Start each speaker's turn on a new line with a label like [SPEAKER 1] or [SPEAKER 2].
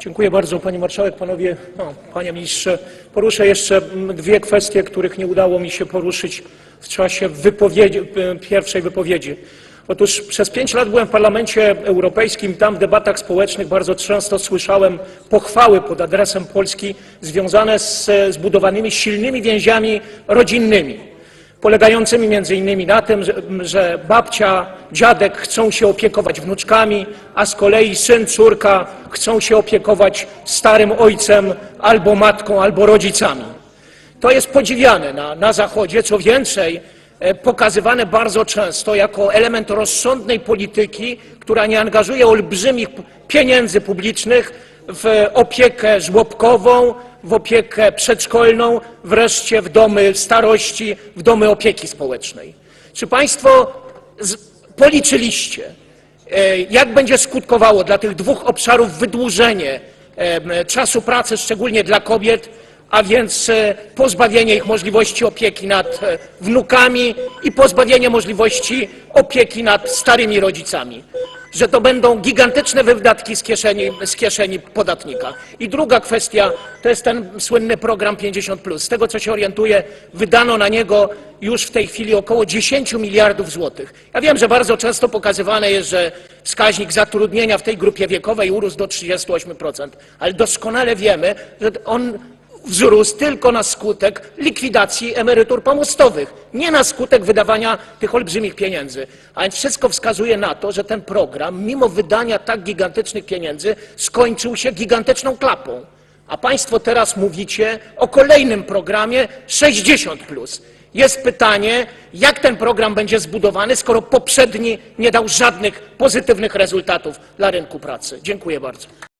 [SPEAKER 1] Dziękuję bardzo Pani Marszałek, Panowie, no, Panie Ministrze. Poruszę jeszcze mm, dwie kwestie, których nie udało mi się poruszyć w czasie wypowiedzi, y, pierwszej wypowiedzi. Otóż przez pięć lat byłem w Parlamencie Europejskim, tam w debatach społecznych bardzo często słyszałem pochwały pod adresem Polski związane z zbudowanymi silnymi więziami rodzinnymi polegającymi między innymi na tym, że, babcia, dziadek chcą się opiekować wnuczkami, a z kolei syn, córka chcą się opiekować starym ojcem albo matką, albo rodzicami. To jest podziwiane na, na Zachodzie, co więcej, pokazywane bardzo często jako element rozsądnej polityki, która nie angażuje olbrzymich pieniędzy publicznych w opiekę żłobkową, w opiekę przedszkolną, wreszcie w domy starości, w domy opieki społecznej. Czy Państwo policzyliście, e, jak będzie skutkowało dla tych dwóch obszarów wydłużenie em, czasu pracy, szczególnie dla kobiet, a więc e, pozbawienie ich możliwości opieki nad e, wnukami i pozbawienie możliwości opieki nad starymi rodzicami. Że to będą gigantyczne wydatki z kieszeni, z kieszeni podatnika. I druga kwestia to jest ten słynny program 50. Z tego co się orientuję, wydano na niego już w tej chwili około 10 miliardów złotych. Ja wiem, że bardzo często pokazywane jest, że wskaźnik zatrudnienia w tej grupie wiekowej urósł do 38%, ale doskonale wiemy, że on wzrósł tylko na skutek likwidacji emerytur pomostowych, nie na skutek wydawania tych olbrzymich pieniędzy. A więc wszystko wskazuje na to, że ten program, mimo wydania tak gigantycznych pieniędzy, skończył się gigantyczną klapą. A Państwo teraz mówicie o kolejnym programie 60. Jest pytanie, jak ten program będzie zbudowany, skoro poprzedni nie dał żadnych pozytywnych rezultatów dla rynku pracy. Dziękuję bardzo.